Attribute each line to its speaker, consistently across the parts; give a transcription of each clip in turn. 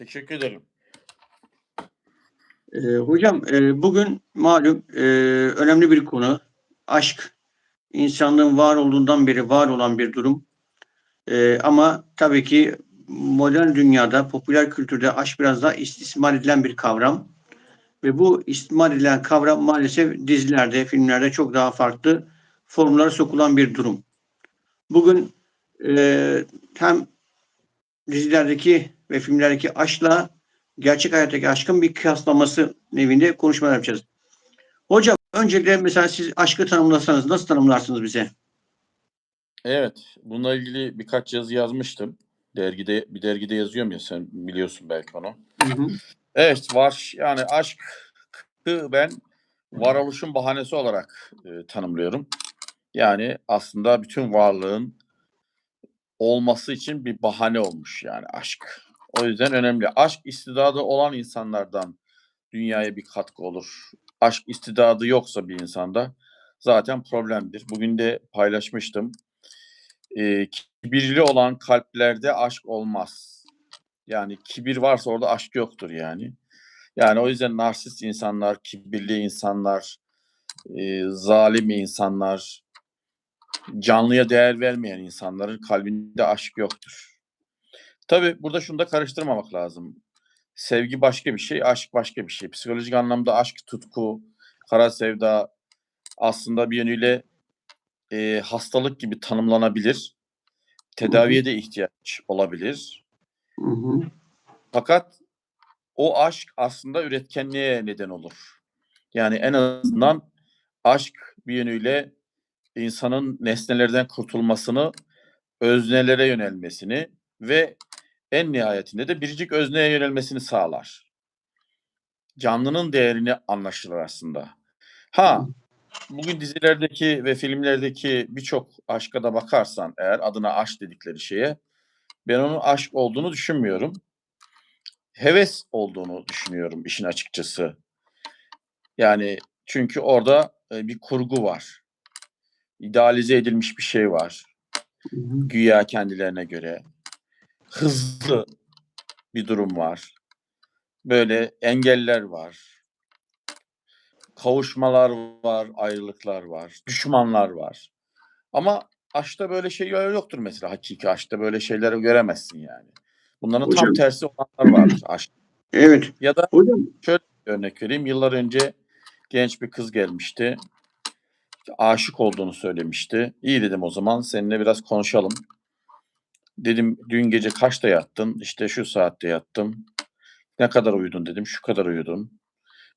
Speaker 1: Teşekkür ederim.
Speaker 2: Eee, hocam, eee, bugün malum, eee, önemli bir konu. Aşk, insanlığın var olduğundan beri var olan bir durum. Eee, ama tabii ki modern dünyada, popüler kültürde aşk biraz daha istismar edilen bir kavram ve bu istismar edilen kavram maalesef dizilerde, filmlerde çok daha farklı formlara sokulan bir durum. Bugün, eee, hem dizilerdeki ve filmlerdeki aşkla gerçek hayattaki aşkın bir kıyaslaması nevinde konuşmalar yapacağız. Hocam, öncelikle mesela siz aşkı tanımlasanız nasıl tanımlarsınız bize?
Speaker 1: Evet, bununla ilgili birkaç yazı yazmıştım. Dergide bir dergide yazıyorum ya sen biliyorsun belki onu.
Speaker 2: Hı hı.
Speaker 1: Evet, var yani aşkı ben varoluşun bahanesi olarak e, tanımlıyorum. Yani aslında bütün varlığın olması için bir bahane olmuş yani aşk. O yüzden önemli. Aşk istidadı olan insanlardan dünyaya bir katkı olur. Aşk istidadı yoksa bir insanda zaten problemdir. Bugün de paylaşmıştım. Ee, kibirli olan kalplerde aşk olmaz. Yani kibir varsa orada aşk yoktur yani. Yani o yüzden narsist insanlar, kibirli insanlar, e, zalim insanlar, canlıya değer vermeyen insanların kalbinde aşk yoktur. Tabii burada şunu da karıştırmamak lazım. Sevgi başka bir şey, aşk başka bir şey. Psikolojik anlamda aşk, tutku, kara sevda aslında bir yönüyle e, hastalık gibi tanımlanabilir. Tedaviye de ihtiyaç olabilir.
Speaker 2: Hı hı.
Speaker 1: Fakat o aşk aslında üretkenliğe neden olur. Yani en azından aşk bir yönüyle insanın nesnelerden kurtulmasını, öznelere yönelmesini ve en nihayetinde de biricik özneye yönelmesini sağlar. Canlının değerini anlaşılır aslında. Ha, bugün dizilerdeki ve filmlerdeki birçok aşka da bakarsan eğer adına aşk dedikleri şeye ben onun aşk olduğunu düşünmüyorum. Heves olduğunu düşünüyorum işin açıkçası. Yani çünkü orada e, bir kurgu var. İdealize edilmiş bir şey var. Güya kendilerine göre. Hızlı bir durum var. Böyle engeller var. Kavuşmalar var, ayrılıklar var, düşmanlar var. Ama aşkta böyle şey yoktur mesela hakiki aşkta böyle şeyleri göremezsin yani. Bunların
Speaker 2: Hocam-
Speaker 1: tam tersi olanlar vardır aşk.
Speaker 2: Evet.
Speaker 1: Ya da
Speaker 2: Hocam,
Speaker 1: şöyle bir örnek vereyim. Yıllar önce genç bir kız gelmişti. Aşık olduğunu söylemişti. İyi dedim o zaman seninle biraz konuşalım. Dedim dün gece kaçta yattın? İşte şu saatte yattım. Ne kadar uyudun dedim. Şu kadar uyudum.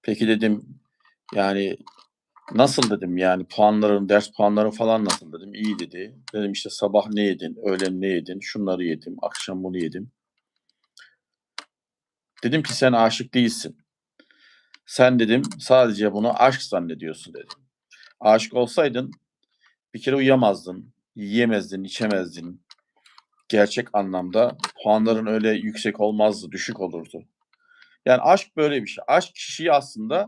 Speaker 1: Peki dedim yani nasıl dedim yani puanların, ders puanların falan nasıl dedim. İyi dedi. Dedim işte sabah ne yedin, öğlen ne yedin, şunları yedim, akşam bunu yedim. Dedim ki sen aşık değilsin. Sen dedim sadece bunu aşk zannediyorsun dedim. Aşık olsaydın bir kere uyuyamazdın, yiyemezdin, içemezdin. Gerçek anlamda puanların öyle yüksek olmazdı, düşük olurdu. Yani aşk böyle bir şey. Aşk kişiyi aslında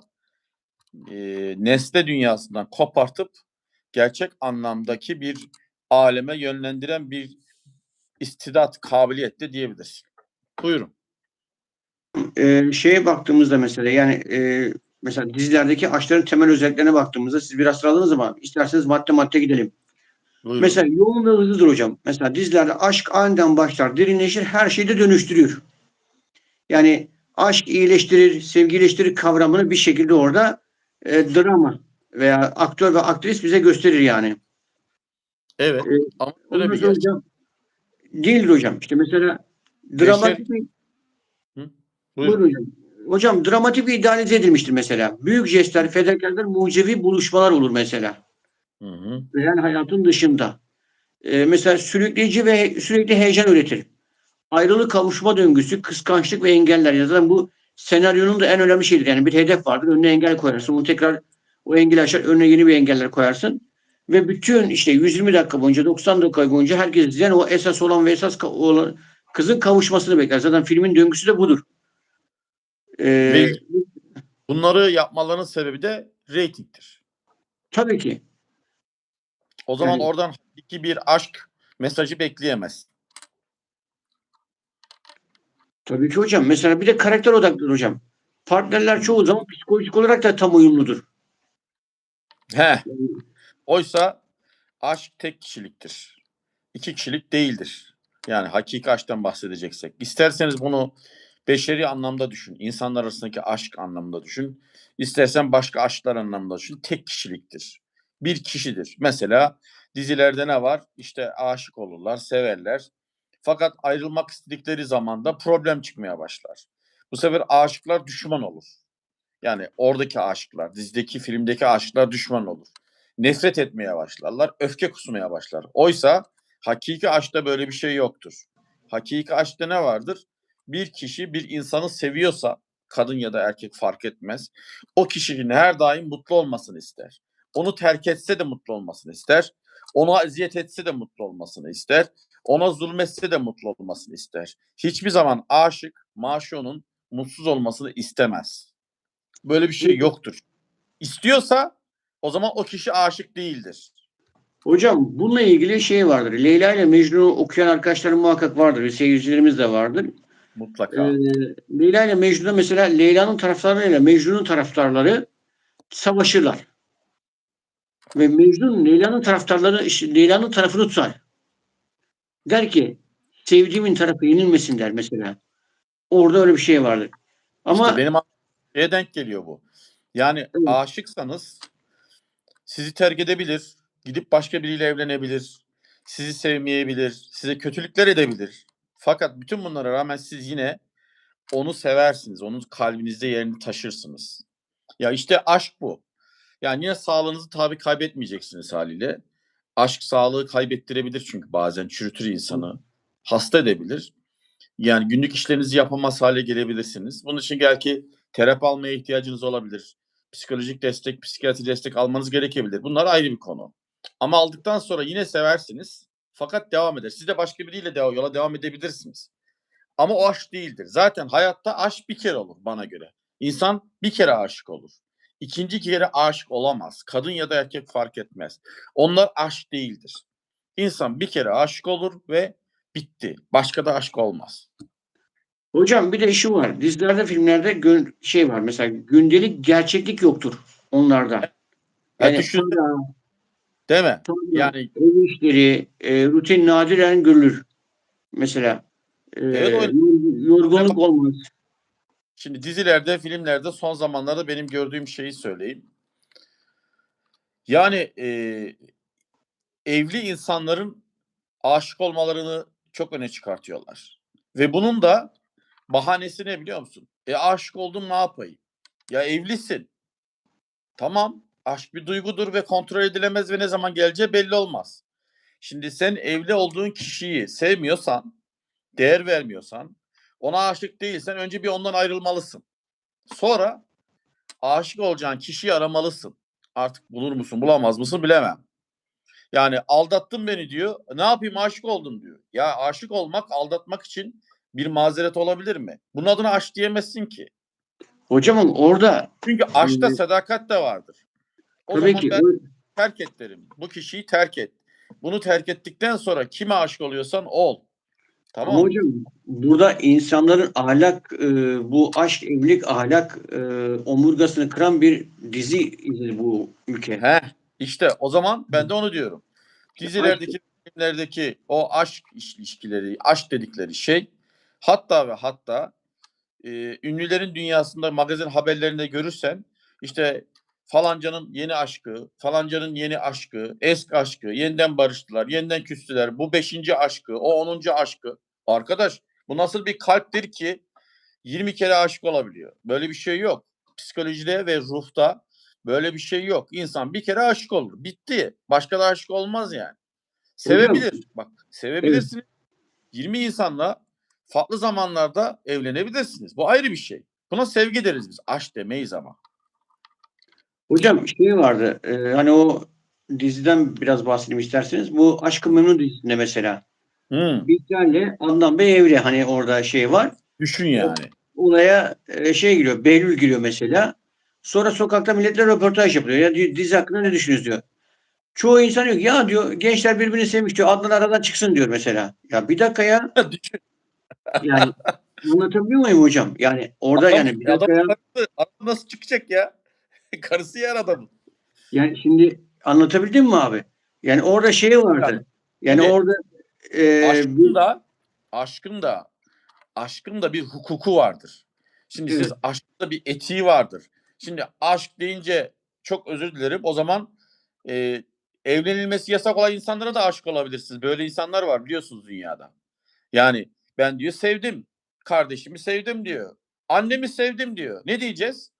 Speaker 1: e, nesne dünyasından kopartıp gerçek anlamdaki bir aleme yönlendiren bir istidat, kabiliyet de diyebilirsin. Buyurun.
Speaker 2: eee, şeye baktığımızda mesela yani eee, mesela dizilerdeki aşkların temel özelliklerine baktığımızda siz biraz sıraladınız ama isterseniz madde madde gidelim.
Speaker 1: Buyurun.
Speaker 2: Mesela yoğun ve hızlıdır hocam. Mesela dizilerde aşk aniden başlar, derinleşir, her şeyi de dönüştürüyor. Yani aşk iyileştirir, sevgi iyileştirir kavramını bir şekilde orada e, drama veya aktör ve aktris bize gösterir yani.
Speaker 1: Evet.
Speaker 2: E,
Speaker 1: Ama öyle bir
Speaker 2: hocam değildir hocam. İşte mesela dramatik bir
Speaker 1: Buyurun.
Speaker 2: Buyurun hocam. Hocam dramatik bir idealize edilmiştir mesela. Büyük jestler, fedakarlıklar, mucizevi buluşmalar olur mesela.
Speaker 1: Hı hı.
Speaker 2: Hayatın dışında. Ee, mesela sürükleyici ve sürekli heyecan üretir. Ayrılık kavuşma döngüsü, kıskançlık ve engeller. Ya zaten bu senaryonun da en önemli şeyidir. Yani bir hedef vardır. Önüne engel koyarsın. Onu tekrar o engeli aşar. Önüne yeni bir engeller koyarsın. Ve bütün işte 120 dakika boyunca 90 dakika boyunca herkes izleyen o esas olan ve esas olan kızın kavuşmasını bekler. Zaten filmin döngüsü de budur. Ee,
Speaker 1: Ve bunları yapmalarının sebebi de reytingtir.
Speaker 2: tabii ki.
Speaker 1: O zaman
Speaker 2: Yani-
Speaker 1: oradan hakiki bir aşk mesajı bekleyemez.
Speaker 2: Tabii ki hocam. Mesela bir de karakter odaklıdır hocam. Partnerler çoğu zaman psikolojik olarak da tam uyumludur.
Speaker 1: He. Oysa aşk tek kişiliktir. İki kişilik değildir. Yani hakiki aşktan bahsedeceksek. İsterseniz bunu beşeri anlamda düşün. İnsanlar arasındaki aşk anlamında düşün. İstersen başka aşklar anlamında düşün. Tek kişiliktir. Bir kişidir. Mesela dizilerde ne var? İşte aşık olurlar, severler. Fakat ayrılmak istedikleri zaman da problem çıkmaya başlar. Bu sefer aşıklar düşman olur. Yani oradaki aşıklar, dizideki, filmdeki aşıklar düşman olur nefret etmeye başlarlar, öfke kusmaya başlar. Oysa hakiki aşkta böyle bir şey yoktur. Hakiki aşkta ne vardır? Bir kişi bir insanı seviyorsa, kadın ya da erkek fark etmez, o kişinin her daim mutlu olmasını ister. Onu terk etse de mutlu olmasını ister. Ona eziyet etse de mutlu olmasını ister. Ona zulmetse de mutlu olmasını ister. Hiçbir zaman aşık, maşonun mutsuz olmasını istemez. Böyle bir şey yoktur. İstiyorsa o zaman o kişi aşık değildir.
Speaker 2: Hocam bununla ilgili şey vardır. Leyla ile Mecnun'u okuyan arkadaşlarım muhakkak vardır. Seyircilerimiz de vardır.
Speaker 1: Mutlaka.
Speaker 2: Ee, Leyla ile Mecnun'da mesela Leyla'nın taraftarlarıyla Mecnun'un taraftarları savaşırlar. Ve Mecnun Leyla'nın taraftarları Leyla'nın tarafını tutar. Der ki sevdiğimin tarafı yenilmesin der mesela. Orada öyle bir şey vardır. Ama
Speaker 1: İşte benim şeye denk geliyor bu. Yani
Speaker 2: Evet.
Speaker 1: aşıksanız sizi terk edebilir, gidip başka biriyle evlenebilir, sizi sevmeyebilir, size kötülükler edebilir. Fakat bütün bunlara rağmen siz yine onu seversiniz, onun kalbinizde yerini taşırsınız. Ya işte aşk bu. Yani yine sağlığınızı tabii kaybetmeyeceksiniz haliyle. Aşk sağlığı kaybettirebilir çünkü bazen çürütür insanı, hasta edebilir. Yani günlük işlerinizi yapamaz hale gelebilirsiniz. Bunun için belki terapi almaya ihtiyacınız olabilir. Psikolojik destek, psikiyatri destek almanız gerekebilir. Bunlar ayrı bir konu. Ama aldıktan sonra yine seversiniz. Fakat devam eder. Siz de başka biriyle de yola devam edebilirsiniz. Ama o aşk değildir. Zaten hayatta aşk bir kere olur bana göre. İnsan bir kere aşık olur. İkinci kere aşık olamaz. Kadın ya da erkek fark etmez. Onlar aşk değildir. İnsan bir kere aşık olur ve bitti. Başka da aşk olmaz.
Speaker 2: hocam bir de şu var. Dizilerde, filmlerde gün, şey var. Mesela gündelik gerçeklik yoktur onlarda.
Speaker 1: Ya
Speaker 2: Yani
Speaker 1: düşün-
Speaker 2: para,
Speaker 1: Değil mi?
Speaker 2: para,
Speaker 1: Yani
Speaker 2: ev işleri, e, rutin nadiren görülür. Mesela e,
Speaker 1: Evet,
Speaker 2: yorgunluk olmaz.
Speaker 1: Şimdi dizilerde, filmlerde son zamanlarda benim gördüğüm şeyi söyleyeyim. Yani e, evli insanların aşık olmalarını çok öne çıkartıyorlar. Ve bunun da bahanesi ne biliyor musun? E aşık oldum ne yapayım? Ya evlisin. Tamam. Aşk bir duygudur ve kontrol edilemez ve ne zaman geleceği belli olmaz. Şimdi sen evli olduğun kişiyi sevmiyorsan, değer vermiyorsan, ona aşık değilsen önce bir ondan ayrılmalısın. Sonra aşık olacağın kişiyi aramalısın. Artık bulur musun, bulamaz mısın bilemem. Yani aldattın beni diyor. Ne yapayım aşık oldum diyor. Ya aşık olmak aldatmak için bir mazeret olabilir mi? Bunun adına aşk diyemezsin ki.
Speaker 2: Hocamın orada
Speaker 1: Çünkü aşkta
Speaker 2: Şimdi-
Speaker 1: sadakat de vardır. O
Speaker 2: tabii
Speaker 1: zaman
Speaker 2: ki
Speaker 1: ben terk et derim. Bu kişiyi terk et. Bunu terk ettikten sonra kime aşık oluyorsan ol. Tamam
Speaker 2: Ama hocam burada insanların ahlak, e, bu aşk, evlilik, ahlak e, omurgasını kıran bir dizi izledi bu ülke.
Speaker 1: He, işte o zaman ben de onu diyorum. Dizilerdeki, filmlerdeki o aşk ilişkileri, aşk dedikleri şey hatta ve hatta e, ünlülerin dünyasında magazin haberlerinde görürsen işte falancanın yeni aşkı, falancanın yeni aşkı, eski aşkı, yeniden barıştılar, yeniden küstüler. Bu beşinci aşkı, o onuncu aşkı. Arkadaş bu nasıl bir kalptir ki 20 kere aşık olabiliyor. Böyle bir şey yok. Psikolojide ve ruhta böyle bir şey yok. İnsan bir kere aşık olur. Bitti. Başka da aşık olmaz yani. Sevebilir. Bak sevebilirsiniz. 20 insanla farklı zamanlarda evlenebilirsiniz. Bu ayrı bir şey. Buna sevgi deriz biz. Aşk demeyiz ama.
Speaker 2: Hocam şey vardı, e, hani o diziden biraz bahsedeyim isterseniz. Bu Aşk-ı Memnu dizisinde mesela.
Speaker 1: Hmm,
Speaker 2: Bihter'le Adnan Bey evli hani orada şey var.
Speaker 1: düşün yani.
Speaker 2: Olaya e, şey giriyor, Behlül giriyor mesela. Sonra sokakta milletle röportaj yapıyor. Ya diyor, dizi hakkında ne düşünüyorsunuz diyor. Çoğu insan diyor ki, ya diyor gençler birbirini sevmiş diyor. Adnan aradan çıksın diyor mesela. Ya bir dakika ya.
Speaker 1: düşün.
Speaker 2: Yani Anlatabiliyor muyum hocam? Yani orada
Speaker 1: Adam-
Speaker 2: yani bir
Speaker 1: adam,
Speaker 2: dakika ya.
Speaker 1: karısı, adam nasıl çıkacak ya? Karısı yer adamın.
Speaker 2: Yani şimdi anlatabildim mi abi? Yani orada şey vardı. Yani
Speaker 1: Şimdi
Speaker 2: orada e,
Speaker 1: aşkın da aşkın da aşkın da bir hukuku vardır. Şimdi siz
Speaker 2: Evet.
Speaker 1: aşkta bir etiği vardır. Şimdi aşk deyince çok özür dilerim. O zaman e, evlenilmesi yasak olan insanlara da aşık olabilirsiniz. Böyle insanlar var biliyorsunuz dünyada. Yani ben diyor sevdim. Kardeşimi sevdim diyor. Annemi sevdim diyor. Ne diyeceğiz?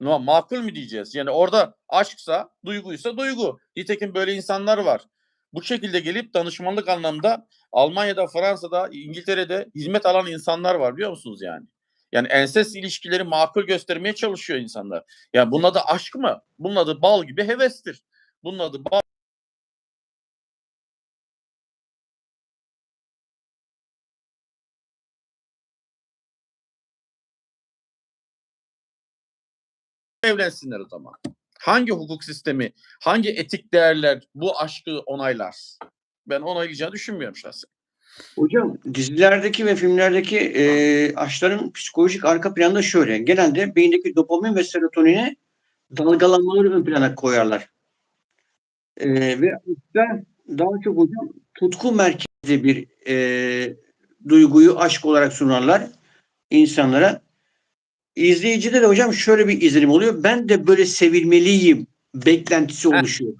Speaker 1: Makul mü diyeceğiz? Yani orada aşksa, duyguysa duygu. Nitekim böyle insanlar var. Bu şekilde gelip danışmanlık anlamda Almanya'da, Fransa'da, İngiltere'de hizmet alan insanlar var biliyor musunuz yani? Yani ensest ilişkileri makul göstermeye çalışıyor insanlar. Yani bunun adı aşk mı? Bunun adı bal gibi hevestir. Bunun adı bal evlensinler o zaman. Hangi hukuk sistemi, hangi etik değerler bu aşkı onaylar? Ben onaylayacağını düşünmüyorum şahsen.
Speaker 2: Hocam dizilerdeki ve filmlerdeki e, aşkların psikolojik arka planda şöyle. Genelde beyindeki dopamin ve serotonini dalgalanmaları ön plana koyarlar. E, ve aşkta daha çok hocam tutku merkezli bir e, duyguyu aşk olarak sunarlar insanlara. İzleyicide de hocam şöyle bir izlenim oluyor. Ben de böyle sevilmeliyim beklentisi
Speaker 1: Heh.
Speaker 2: oluşuyor.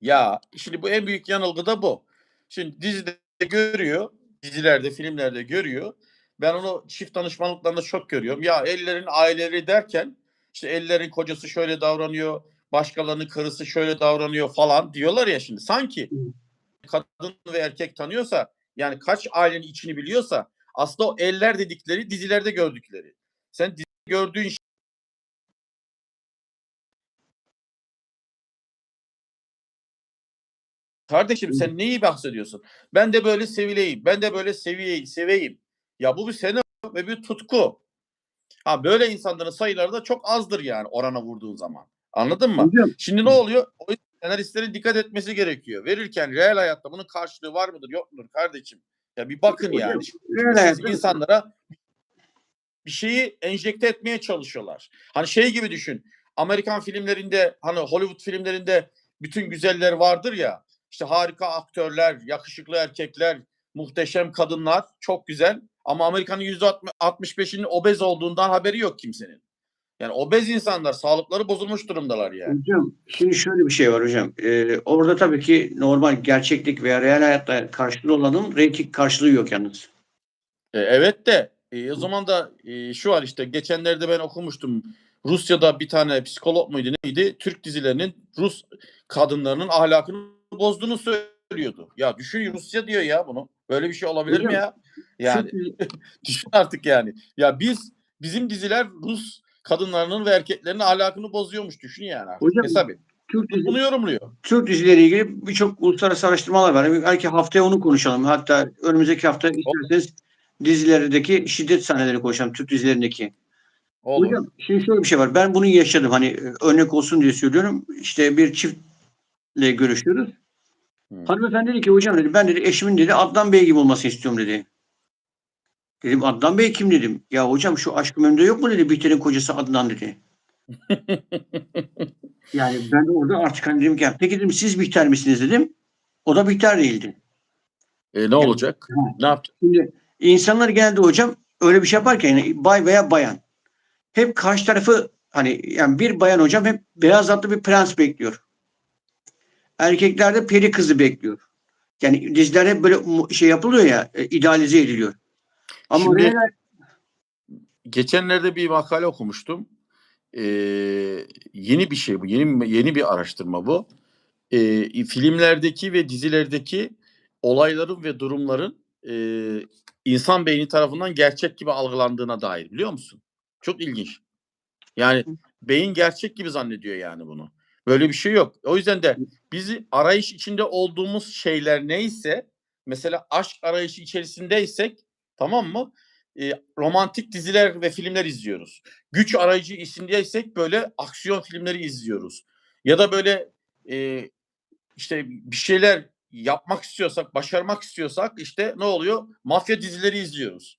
Speaker 1: Ya şimdi bu en büyük yanılgı da bu. Şimdi dizide görüyor, dizilerde, filmlerde görüyor. Ben onu çift danışmanlıklarında çok görüyorum. Ya ellerin aileleri derken işte ellerin kocası şöyle davranıyor, başkalarının karısı şöyle davranıyor falan diyorlar ya şimdi. Sanki kadın ve erkek tanıyorsa yani kaç ailenin içini biliyorsa aslında o eller dedikleri dizilerde gördükleri. Sen gördüğün Kardeşim sen neyi bahsediyorsun? Ben de böyle sevileyim. Ben de böyle seviyeyim, seveyim. Ya bu bir sene ve bir tutku. Ha böyle insanların sayıları da çok azdır yani orana vurduğun zaman. Anladın mı?
Speaker 2: Hocam
Speaker 1: Şimdi ne oluyor? O senaristlerin dikkat etmesi gerekiyor. Verirken reel hayatta bunun karşılığı var mıdır yok mudur kardeşim? Ya bir bakın
Speaker 2: Hocam,
Speaker 1: yani. Siz insanlara bir şeyi enjekte etmeye çalışıyorlar. Hani şey gibi düşün. Amerikan filmlerinde hani Hollywood filmlerinde bütün güzeller vardır ya. İşte harika aktörler, yakışıklı erkekler, muhteşem kadınlar çok güzel. Ama Amerika'nın yüzde 65'inin obez olduğundan haberi yok kimsenin. Yani obez insanlar sağlıkları bozulmuş durumdalar yani.
Speaker 2: Hocam şimdi şöyle bir şey var hocam. Ee, orada tabii ki normal gerçeklik veya real hayatta karşılığı olanın reyting karşılığı yok yalnız.
Speaker 1: E, evet de e, o zaman da e, şu var işte geçenlerde ben okumuştum. Rusya'da bir tane psikolog muydu neydi? Türk dizilerinin Rus kadınlarının ahlakını bozduğunu söylüyordu. Ya düşün Rusya diyor ya bunu. Böyle bir şey olabilir mi
Speaker 2: Hocam,
Speaker 1: ya? Yani düşün artık yani. Ya biz bizim diziler Rus kadınlarının ve erkeklerinin ahlakını bozuyormuş düşün yani. artık.
Speaker 2: Hocam,
Speaker 1: Hesap et.
Speaker 2: Türk, dizi,
Speaker 1: Bunu yorumluyor.
Speaker 2: Türk dizileriyle ilgili birçok uluslararası araştırmalar var. Belki haftaya onu konuşalım. Hatta önümüzdeki hafta isterseniz dizilerdeki şiddet sahnelerini konuşalım. Türk dizilerindeki.
Speaker 1: Olur.
Speaker 2: Hocam şimdi şöyle bir şey var. Ben bunu yaşadım. Hani e, örnek olsun diye söylüyorum. İşte bir çiftle görüşüyoruz.
Speaker 1: Hı.
Speaker 2: Hanımefendi dedi ki hocam dedi ben dedi eşimin dedi Adnan Bey gibi olmasını istiyorum dedi. Dedim Adnan Bey kim dedim. Ya hocam şu aşkım önünde yok mu dedi Bihter'in kocası Adnan dedi. Yani ben orada artık hani dedim ki "Ya peki dedim siz Bihter misiniz dedim. O da Bihter değildi.
Speaker 1: E, ne olacak?
Speaker 2: Ha.
Speaker 1: Ne yapacak?
Speaker 2: Şimdi insanlar geldi hocam öyle bir şey yaparken yani bay veya bayan hep karşı tarafı hani yani bir bayan hocam hep beyaz atlı bir prens bekliyor. Erkekler de peri kızı bekliyor. Yani dizilerde hep böyle şey yapılıyor ya e, idealize ediliyor. Ama
Speaker 1: Şimdi-
Speaker 2: real-
Speaker 1: Geçenlerde bir makale okumuştum. Ee, yeni bir şey bu. Yeni yeni bir araştırma bu. Ee, filmlerdeki ve dizilerdeki olayların ve durumların e, insan beyni tarafından gerçek gibi algılandığına dair biliyor musun? Çok ilginç. Yani beyin gerçek gibi zannediyor yani bunu. Böyle bir şey yok. O yüzden de bizi arayış içinde olduğumuz şeyler neyse mesela aşk arayışı içerisindeysek tamam mı? E, romantik diziler ve filmler izliyoruz. Güç arayıcı içindeysek böyle aksiyon filmleri izliyoruz. Ya da böyle e, işte bir şeyler yapmak istiyorsak, başarmak istiyorsak işte ne oluyor? Mafya dizileri izliyoruz.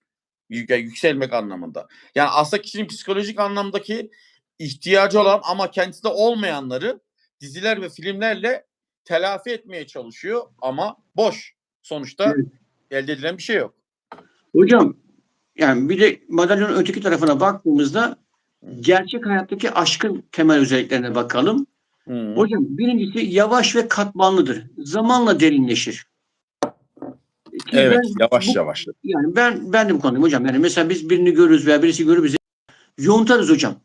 Speaker 1: Yük- Yükselmek anlamında. Yani aslında kişinin psikolojik anlamdaki ihtiyacı olan ama kendisinde olmayanları diziler ve filmlerle telafi etmeye çalışıyor ama boş. Sonuçta
Speaker 2: Evet.
Speaker 1: elde edilen bir şey yok.
Speaker 2: Hocam yani bir de madalyonun öteki tarafına baktığımızda gerçek hayattaki aşkın temel özelliklerine bakalım.
Speaker 1: Hı.
Speaker 2: Hocam birincisi yavaş ve katmanlıdır. Zamanla derinleşir. Ki
Speaker 1: Evet,
Speaker 2: ben
Speaker 1: yavaş
Speaker 2: bu-
Speaker 1: yavaş.
Speaker 2: Yani ben ben de bu konudayım hocam. Yani mesela biz birini görürüz veya birisi görür bizi yontarız hocam.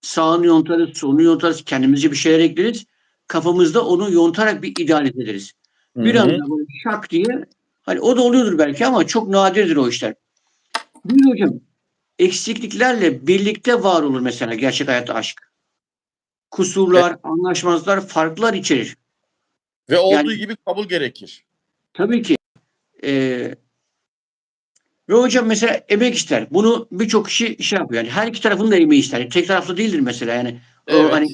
Speaker 2: Sağını yontarız, solunu yontarız, kendimizce bir şeyler ekleriz. Kafamızda onu yontarak bir ideal ederiz. Bir anda böyle şak diye hani o da oluyordur belki ama çok nadirdir o işler. Bir hocam eksikliklerle birlikte var olur mesela gerçek hayatta aşk. Kusurlar, anlaşmazlıklar, farklar içerir.
Speaker 1: Ve olduğu
Speaker 2: Yani-
Speaker 1: gibi kabul gerekir.
Speaker 2: Tabii ki. Ee, ve hocam mesela emek ister. Bunu birçok kişi şey yapıyor. Yani her iki tarafın da emeği ister. Yani tek taraflı değildir mesela. Yani o
Speaker 1: Evet.
Speaker 2: hani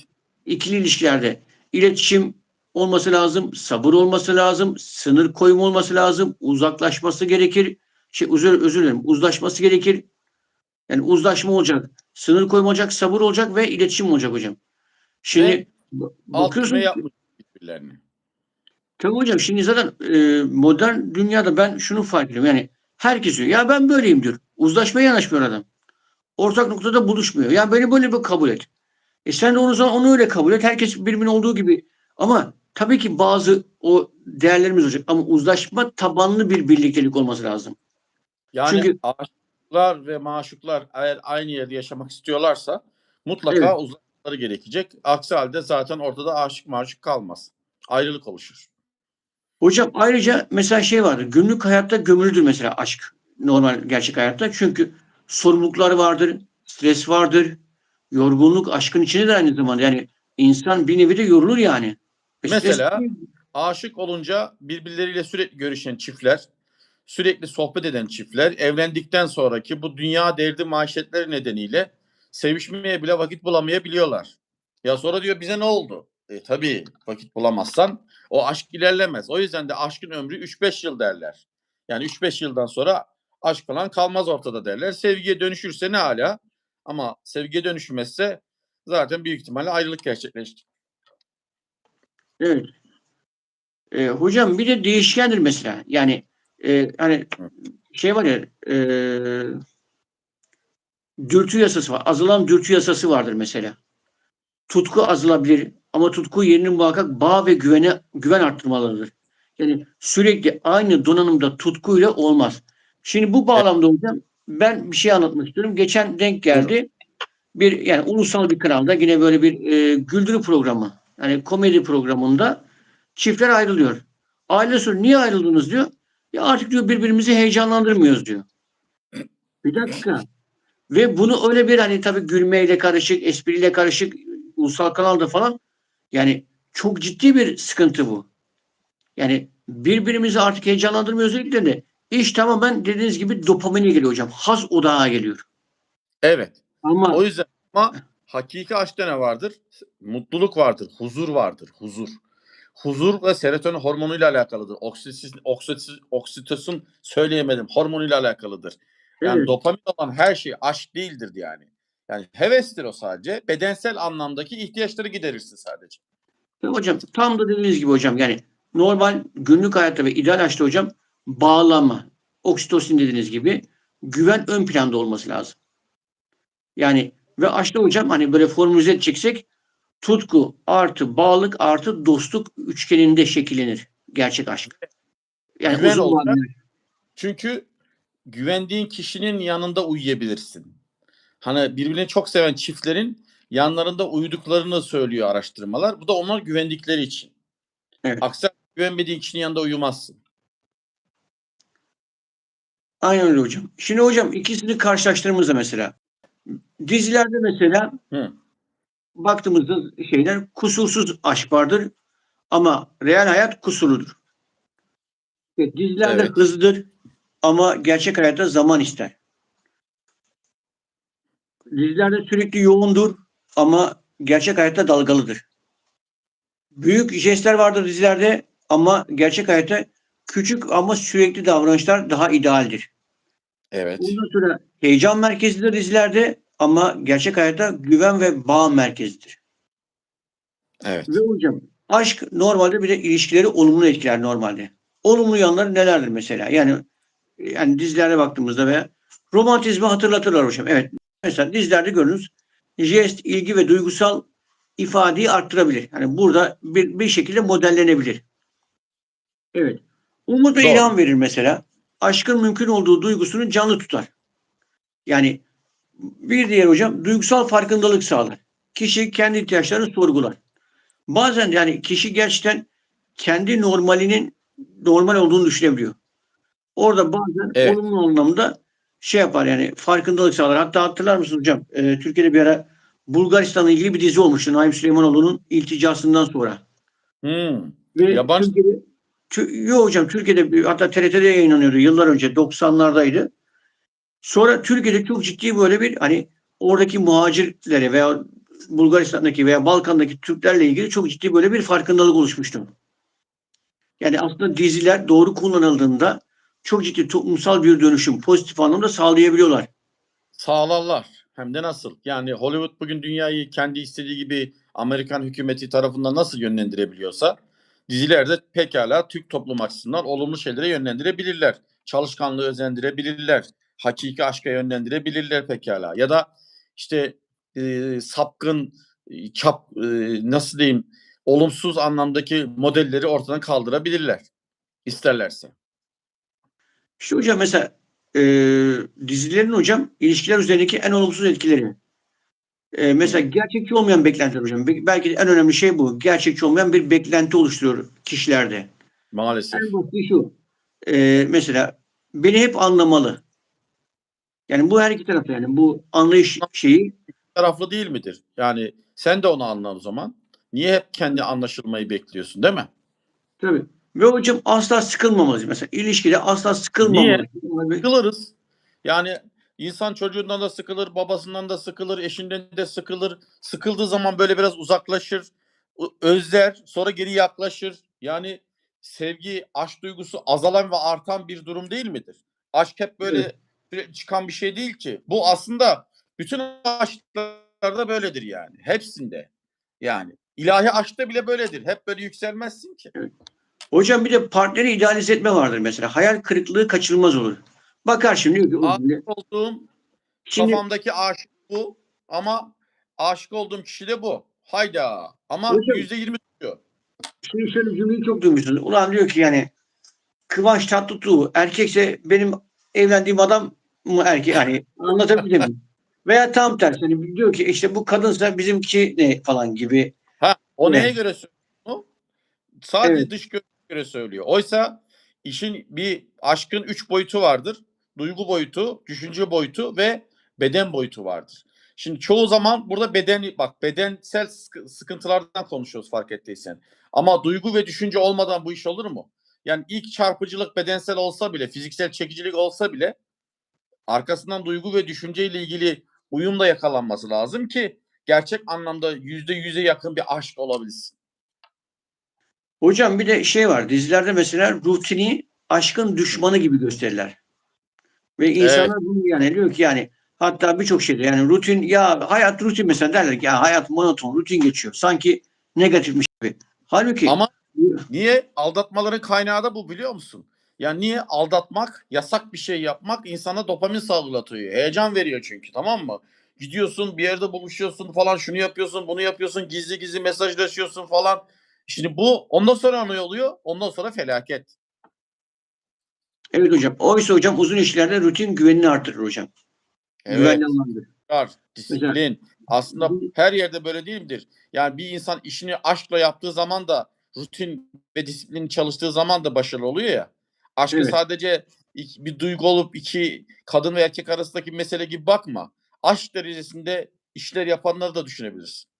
Speaker 2: ikili ilişkilerde iletişim olması lazım, sabır olması lazım, sınır koyma olması lazım, uzaklaşması gerekir. Şey özür, özür dilerim. Uzlaşması gerekir. Yani uzlaşma olacak, sınır koyma olacak, sabır olacak ve iletişim olacak hocam. Şimdi
Speaker 1: Ve
Speaker 2: ba-
Speaker 1: Alt
Speaker 2: bakıyorsun ki-
Speaker 1: yapmış birbirlerini.
Speaker 2: Tabii hocam şimdi zaten e, modern dünyada ben şunu fark ediyorum. Yani herkes diyor ya ben böyleyim diyor. Uzlaşmaya yanaşmıyor adam. Ortak noktada buluşmuyor. Ya beni böyle bir kabul et. E sen de onu zaman onu öyle kabul et. Herkes birbirinin olduğu gibi. Ama tabii ki bazı o değerlerimiz olacak. Ama uzlaşma tabanlı bir birliktelik olması lazım.
Speaker 1: Yani
Speaker 2: Çünkü-
Speaker 1: aşıklar ve maşuklar eğer aynı yerde yaşamak istiyorlarsa mutlaka
Speaker 2: Evet.
Speaker 1: Uzakları gerekecek. Aksi halde zaten ortada aşık maşuk kalmaz. Ayrılık oluşur.
Speaker 2: Hocam ayrıca mesela şey vardır. Günlük hayatta gömülüdür mesela aşk. Normal gerçek hayatta. Çünkü sorumluluklar vardır. Stres vardır. Yorgunluk aşkın içinde de aynı zamanda. Yani insan bir nevi de yorulur yani. E stres-
Speaker 1: Mesela aşık olunca birbirleriyle sürekli görüşen çiftler, sürekli sohbet eden çiftler evlendikten sonraki bu dünya derdi maişetleri nedeniyle sevişmeye bile vakit bulamayabiliyorlar. Ya sonra diyor bize ne oldu? E tabii vakit bulamazsan o aşk ilerlemez. O yüzden de aşkın ömrü 3-5 yıl derler. Yani 3-5 yıldan sonra aşk falan kalmaz ortada derler. Sevgiye dönüşürse ne hala? Ama sevgiye dönüşmezse zaten büyük ihtimalle ayrılık gerçekleşti.
Speaker 2: Evet. E, hocam bir de değişkendir mesela. Yani e, hani şey var ya e, dürtü yasası var. Azalan dürtü yasası vardır mesela. Tutku azalabilir ama tutku yerini muhakkak bağ ve güvene güven arttırmalıdır. Yani sürekli aynı donanımda tutkuyla olmaz. Şimdi bu bağlamda hocam ben bir şey anlatmak istiyorum. Geçen denk geldi. Bir yani ulusal bir kanalda yine böyle bir e, güldürü programı. Yani komedi programında çiftler ayrılıyor. Aile soruyor niye ayrıldınız diyor. Ya artık diyor birbirimizi heyecanlandırmıyoruz diyor. Bir dakika. Ve bunu öyle bir hani tabii gülmeyle karışık, espriyle karışık ulusal kanalda falan yani çok ciddi bir sıkıntı bu. Yani birbirimizi artık heyecanlandırmıyoruz dediklerinde iş tamamen dediğiniz gibi dopamine geliyor hocam. Haz odağa geliyor.
Speaker 1: Evet.
Speaker 2: Ama
Speaker 1: O yüzden ama hakiki aşkta ne vardır? Mutluluk vardır, huzur vardır, huzur. Huzur ve serotonin hormonuyla alakalıdır. Oksitosin, oksitosin, oksitosin söyleyemedim. Hormonuyla alakalıdır. Yani
Speaker 2: Evet.
Speaker 1: dopamin olan her şey aşk değildir yani. Yani hevestir o sadece. Bedensel anlamdaki ihtiyaçları giderirsin sadece.
Speaker 2: Hocam tam da dediğiniz gibi hocam yani normal günlük hayatta ve ideal hayatta hocam bağlanma, oksitosin dediğiniz gibi güven ön planda olması lazım. Yani ve aşkta hocam hani böyle formüle edeceksek tutku artı bağlılık artı dostluk üçgeninde şekillenir gerçek aşk. Yani
Speaker 1: Güven
Speaker 2: vadeli.
Speaker 1: Çünkü güvendiğin kişinin yanında uyuyabilirsin. Hani birbirini çok seven çiftlerin yanlarında uyuduklarını söylüyor araştırmalar. Bu da onlar güvendikleri için.
Speaker 2: Evet.
Speaker 1: Aksi güvenmediğin kişinin yanında uyumazsın.
Speaker 2: Aynen öyle hocam. Şimdi hocam ikisini karşılaştırdığımızda mesela dizilerde mesela
Speaker 1: Hı.
Speaker 2: baktığımızda şeyler kusursuz aşk vardır ama real hayat kusurludur. Evet, dizilerde
Speaker 1: Evet.
Speaker 2: hızlıdır ama gerçek hayatta zaman ister. Dizilerde sürekli yoğundur ama gerçek hayatta dalgalıdır. Büyük jestler vardır dizilerde ama gerçek hayatta küçük ama sürekli davranışlar daha idealdir.
Speaker 1: Evet.
Speaker 2: Ondan sonra heyecan merkezidir dizilerde ama gerçek hayatta güven ve bağ merkezidir.
Speaker 1: Evet.
Speaker 2: Ve hocam aşk normalde bir de ilişkileri olumlu etkiler normalde. Olumlu yanları nelerdir mesela? Yani yani dizilerde baktığımızda veya romantizmi hatırlatırlar hocam. Evet. Mesela dizilerde görünüz jest, ilgi ve duygusal ifadeyi arttırabilir. Yani burada bir, bir şekilde modellenebilir. Evet. Umut ve ilham verir mesela. Aşkın mümkün olduğu duygusunu canlı tutar. Yani bir diğer hocam duygusal farkındalık sağlar. Kişi kendi ihtiyaçlarını sorgular. Bazen yani kişi gerçekten kendi normalinin normal olduğunu düşünebiliyor. Orada bazen
Speaker 1: Evet.
Speaker 2: olumlu anlamda şey yapar yani farkındalık sağlar. Hatta hatırlar mısınız hocam? Ee, Türkiye'de bir ara Bulgaristan'la ilgili bir dizi olmuştu. Naim Süleymanoğlu'nun ilticasından sonra.
Speaker 1: Hmm.
Speaker 2: Ve
Speaker 1: Yabancı-
Speaker 2: Türkiye'de Tü- Yok hocam Türkiye'de hatta TRT'de yayınlanıyordu yıllar önce 90'lardaydı. Sonra Türkiye'de çok ciddi böyle bir hani oradaki muhacirlere veya Bulgaristan'daki veya Balkan'daki Türklerle ilgili çok ciddi böyle bir farkındalık oluşmuştu. Yani aslında diziler doğru kullanıldığında çok ciddi toplumsal bir dönüşüm pozitif anlamda sağlayabiliyorlar.
Speaker 1: Sağlarlar. Hem de nasıl? Yani Hollywood bugün dünyayı kendi istediği gibi Amerikan hükümeti tarafından nasıl yönlendirebiliyorsa dizilerde pekala Türk toplumu açısından olumlu şeylere yönlendirebilirler. Çalışkanlığı özendirebilirler. Hakiki aşka yönlendirebilirler pekala. Ya da işte e, sapkın, e, çap, e, nasıl diyeyim olumsuz anlamdaki modelleri ortadan kaldırabilirler. isterlerse.
Speaker 2: İşte hocam mesela e, dizilerin hocam ilişkiler üzerindeki en olumsuz etkileri. E, mesela gerçekçi olmayan beklentiler hocam. Be- Belki de en önemli şey bu. Gerçekçi olmayan bir beklenti oluşturuyor kişilerde.
Speaker 1: Maalesef.
Speaker 2: En şu. E, mesela beni hep anlamalı. Yani bu her iki tarafta yani bu anlayış şeyi
Speaker 1: taraflı değil midir? Yani sen de onu anla o zaman. Niye hep kendi anlaşılmayı bekliyorsun değil mi?
Speaker 2: tabii. Ve hocam asla sıkılmamalı. Mesela ilişkide asla sıkılmamalı.
Speaker 1: Sıkılırız. Yani insan çocuğundan da sıkılır, babasından da sıkılır, eşinden de sıkılır. Sıkıldığı zaman böyle biraz uzaklaşır, özler, sonra geri yaklaşır. Yani sevgi, aşk duygusu azalan ve artan bir durum değil midir? Aşk hep böyle
Speaker 2: Evet.
Speaker 1: çıkan bir şey değil ki. Bu aslında bütün aşklarda böyledir yani. Hepsinde. Yani ilahi aşkta bile böyledir. Hep böyle yükselmezsin ki.
Speaker 2: Hocam bir de partneri idealize etme vardır mesela. Hayal kırıklığı kaçınılmaz olur. Bakar şimdi diyor ki "Ulan
Speaker 1: Aşık olduğum
Speaker 2: Şimdi
Speaker 1: Kafamdaki aşık bu ama aşık olduğum kişi de bu. Hayda. Ama yüzde yirmi tutuyor.
Speaker 2: Şimdi şöyle bir cümleyi çok duymuşsunuz. Ulan diyor ki yani Kıvanç Tatlıtuğ erkekse benim evlendiğim adam mı erkek? Hani anlatabildim mi? Veya tam tersi. Hani diyor ki işte bu kadınsa bizimki ne falan gibi.
Speaker 1: Ha, o
Speaker 2: Evet.
Speaker 1: neye göre söylüyor? Sadece
Speaker 2: Evet.
Speaker 1: dış görünüşe göre söylüyor. Oysa işin bir aşkın üç boyutu vardır. Duygu boyutu, düşünce boyutu ve beden boyutu vardır. Şimdi çoğu zaman burada beden bak bedensel sıkı- sıkıntılardan konuşuyoruz fark ettiysen. Ama duygu ve düşünce olmadan bu iş olur mu? Yani ilk çarpıcılık bedensel olsa bile, fiziksel çekicilik olsa bile arkasından duygu ve düşünce ile ilgili uyum da yakalanması lazım ki gerçek anlamda yüzde yüze yakın bir aşk olabilsin.
Speaker 2: Hocam bir de şey var. Dizilerde mesela rutini aşkın düşmanı gibi gösterirler. Ve insanlar bunu yani diyor ki yani hatta birçok şeyde yani rutin ya hayat rutin mesela derler ki ya hayat monoton rutin geçiyor. Sanki negatifmiş gibi. Halbuki
Speaker 1: Ama niye aldatmaların kaynağı da bu biliyor musun? Yani niye aldatmak, yasak bir şey yapmak insana dopamin salgılatıyor. Heyecan veriyor çünkü tamam mı? Gidiyorsun bir yerde buluşuyorsun falan şunu yapıyorsun bunu yapıyorsun gizli gizli mesajlaşıyorsun falan. Şimdi bu ondan sonra ne oluyor? Ondan sonra felaket.
Speaker 2: Evet hocam. Oysa hocam uzun ilişkilerde rutin güvenini artırır hocam.
Speaker 1: Evet.
Speaker 2: Güvenli anlamda.
Speaker 1: Var, disiplin. Aslında
Speaker 2: Bu-
Speaker 1: her yerde böyle değil midir? Yani bir insan işini aşkla yaptığı zaman da rutin ve disiplin çalıştığı zaman da başarılı oluyor ya. Aşkı
Speaker 2: Evet.
Speaker 1: sadece iki- bir duygu olup iki kadın ve erkek arasındaki mesele gibi bakma. Aşk derecesinde işler yapanları da düşünebilirsin.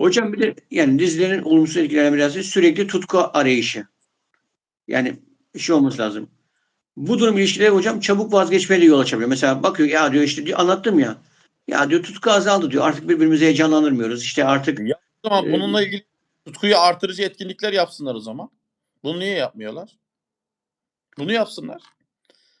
Speaker 2: Hocam bir de yani dizilerin olumsuz etkilerinden birisi sürekli tutku arayışı. Yani şey olması lazım. Bu durum ilişkileri hocam çabuk vazgeçmeyle yol açabiliyor. Mesela bakıyor ya diyor işte diyor, anlattım ya. Ya diyor tutku azaldı diyor. Artık birbirimize heyecanlanırmıyoruz. İşte artık
Speaker 1: O zaman
Speaker 2: Ee,
Speaker 1: bununla ilgili tutkuyu artırıcı etkinlikler yapsınlar o zaman. Bunu niye yapmıyorlar? Bunu yapsınlar.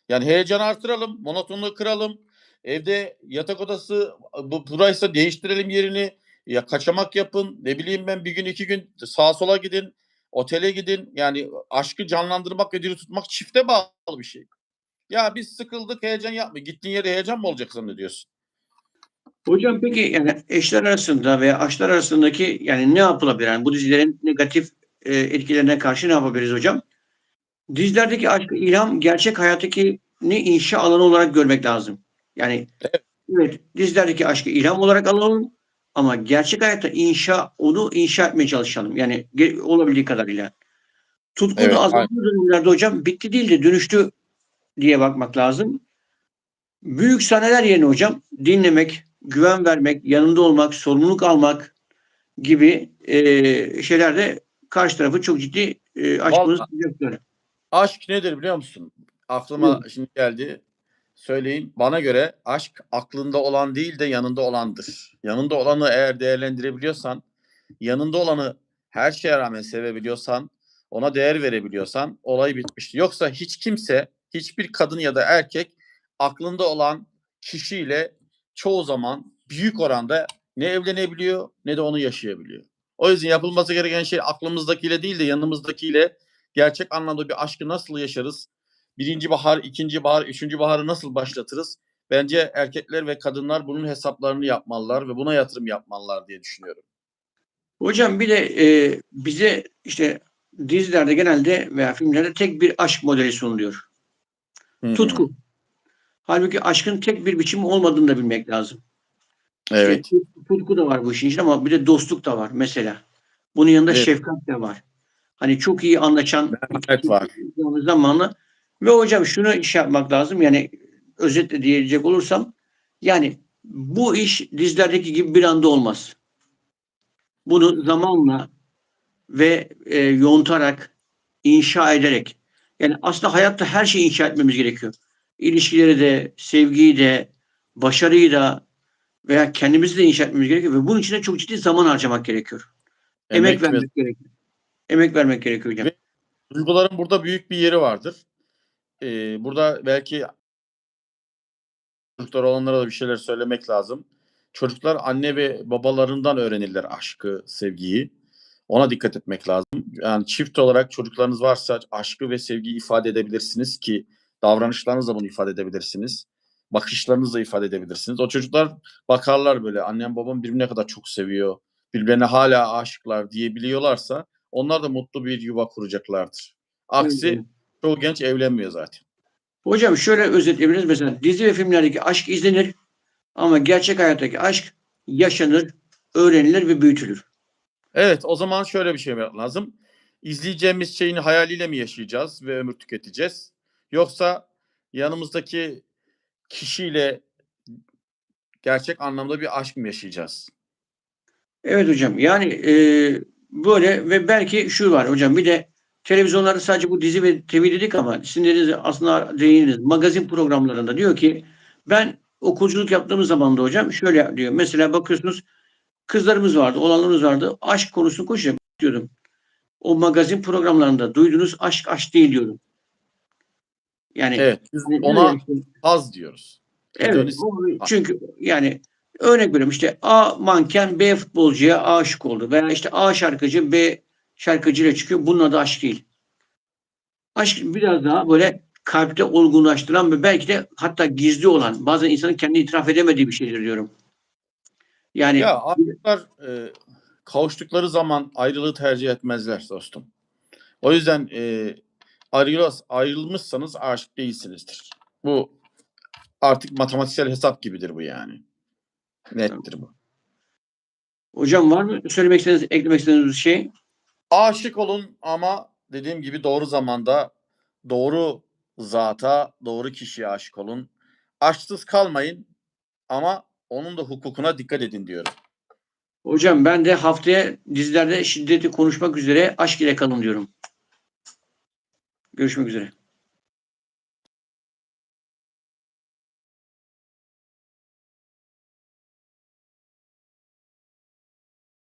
Speaker 1: Yani heyecan artıralım, monotonluğu kıralım. Evde yatak odası bu buraysa değiştirelim yerini. Ya kaçamak yapın. Ne bileyim ben bir gün iki gün sağa sola gidin. Otele gidin. Yani aşkı canlandırmak ve diri tutmak çifte bağlı bir şey. Ya biz sıkıldık heyecan yapma. Gittiğin yere heyecan mı olacak zannediyorsun?
Speaker 2: Hocam peki yani eşler arasında veya aşklar arasındaki yani ne yapılabilir? Yani bu dizilerin negatif e, etkilerine karşı ne yapabiliriz hocam? Dizilerdeki aşk, ilham gerçek hayattaki ne inşa alanı olarak görmek lazım. Yani
Speaker 1: Evet.
Speaker 2: evet dizilerdeki aşkı ilham olarak alalım ama gerçek hayatta inşa onu inşa etmeye çalışalım. Yani olabildiği kadarıyla. Tutkunun
Speaker 1: Evet,
Speaker 2: azaldığı dönemlerde hocam bitti değil de dönüştü diye bakmak lazım. Büyük sahneler yerine hocam dinlemek, güven vermek, yanında olmak, sorumluluk almak gibi e, şeyler de karşı tarafı çok ciddi e, aşkımız
Speaker 1: Vallahi. Aşk nedir biliyor musun? Aklıma şimdi geldi. Söyleyin. Bana göre aşk aklında olan değil de yanında olandır. Yanında olanı eğer değerlendirebiliyorsan, yanında olanı her şeye rağmen sevebiliyorsan, ona değer verebiliyorsan olay bitmişti. Yoksa hiç kimse, hiçbir kadın ya da erkek aklında olan kişiyle çoğu zaman büyük oranda ne evlenebiliyor ne de onu yaşayabiliyor. O yüzden yapılması gereken şey aklımızdakiyle değil de yanımızdakiyle gerçek anlamda bir aşkı nasıl yaşarız? Birinci bahar, ikinci bahar, üçüncü baharı nasıl başlatırız? Bence erkekler ve kadınlar bunun hesaplarını yapmalılar ve buna yatırım yapmalılar diye düşünüyorum.
Speaker 2: Hocam bir de e, bize işte dizilerde genelde veya filmlerde tek bir aşk modeli sunuluyor.
Speaker 1: Hmm.
Speaker 2: Tutku. Halbuki aşkın tek bir biçimi olmadığını da bilmek lazım.
Speaker 1: Evet.
Speaker 2: İşte tut- tutku da var bu işin içinde ama bir de dostluk da var mesela. Bunun yanında
Speaker 1: Evet.
Speaker 2: şefkat de var. Hani çok iyi anlaşan
Speaker 1: Merhamet var.
Speaker 2: zamanla ve hocam şunu iş yapmak lazım yani özetle diyecek olursam yani bu iş dizilerdeki gibi bir anda olmaz. Bunu zamanla ve e, yontarak inşa ederek yani aslında hayatta her şeyi inşa etmemiz gerekiyor. İlişkileri de, sevgiyi de, başarıyı da veya kendimizi de inşa etmemiz gerekiyor ve bunun için de çok ciddi zaman harcamak gerekiyor. Emek,
Speaker 1: Emek ve
Speaker 2: vermek gerekiyor. Emek vermek gerekiyor hocam.
Speaker 1: Ve- duyguların burada büyük bir yeri vardır. Ee, burada belki çocuklar olanlara da bir şeyler söylemek lazım. Çocuklar anne ve babalarından öğrenirler aşkı, sevgiyi. Ona dikkat etmek lazım. Yani çift olarak çocuklarınız varsa aşkı ve sevgiyi ifade edebilirsiniz ki davranışlarınızla bunu ifade edebilirsiniz. Bakışlarınızla ifade edebilirsiniz. O çocuklar bakarlar böyle annem babam birbirine kadar çok seviyor. Birbirine hala aşıklar diyebiliyorlarsa onlar da mutlu bir yuva kuracaklardır. Aksi çoğu genç evlenmiyor zaten.
Speaker 2: Hocam şöyle özetleyebiliriz. Mesela dizi ve filmlerdeki aşk izlenir ama gerçek hayattaki aşk yaşanır, öğrenilir ve büyütülür.
Speaker 1: Evet, o zaman şöyle bir şey lazım. İzleyeceğimiz şeyin hayaliyle mi yaşayacağız ve ömür tüketeceğiz? Yoksa yanımızdaki kişiyle gerçek anlamda bir aşk mı yaşayacağız?
Speaker 2: Evet hocam yani e, böyle ve belki şu var hocam bir de televizyonlarda sadece bu dizi ve TV dedik ama sizin dediğiniz aslında değininiz. Magazin programlarında diyor ki ben okulculuk yaptığımız zaman da hocam şöyle diyor. Mesela bakıyorsunuz kızlarımız vardı, olanlarımız vardı. Aşk konusunu konuşuyor diyordum. O magazin programlarında duyduğunuz aşk aşk değil diyordum. Yani
Speaker 1: Evet, biz ona haz diyoruz.
Speaker 2: Evet. Çünkü yani örnek veriyorum işte A manken B futbolcuya aşık oldu veya işte A şarkıcı B şarkıcıyla çıkıyor. Bunun adı aşk değil. Aşk biraz daha böyle kalpte olgunlaştıran ve belki de hatta gizli olan bazen insanın kendi itiraf edemediği bir şeydir diyorum. Yani
Speaker 1: Ya aşıklar e, kavuştukları zaman ayrılığı tercih etmezler dostum. O yüzden e, ayrılmaz, ayrılmışsanız aşık değilsinizdir. Bu artık matematiksel hesap gibidir bu yani. Nettir bu.
Speaker 2: hocam var mı söylemek istediğiniz, eklemek istediğiniz bir şey?
Speaker 1: Aşık olun ama dediğim gibi doğru zamanda doğru zata, doğru kişiye aşık olun. Aşksız kalmayın ama onun da hukukuna dikkat edin diyorum.
Speaker 2: Hocam ben de haftaya dizilerde şiddeti konuşmak üzere aşk ile kalın diyorum. Görüşmek üzere.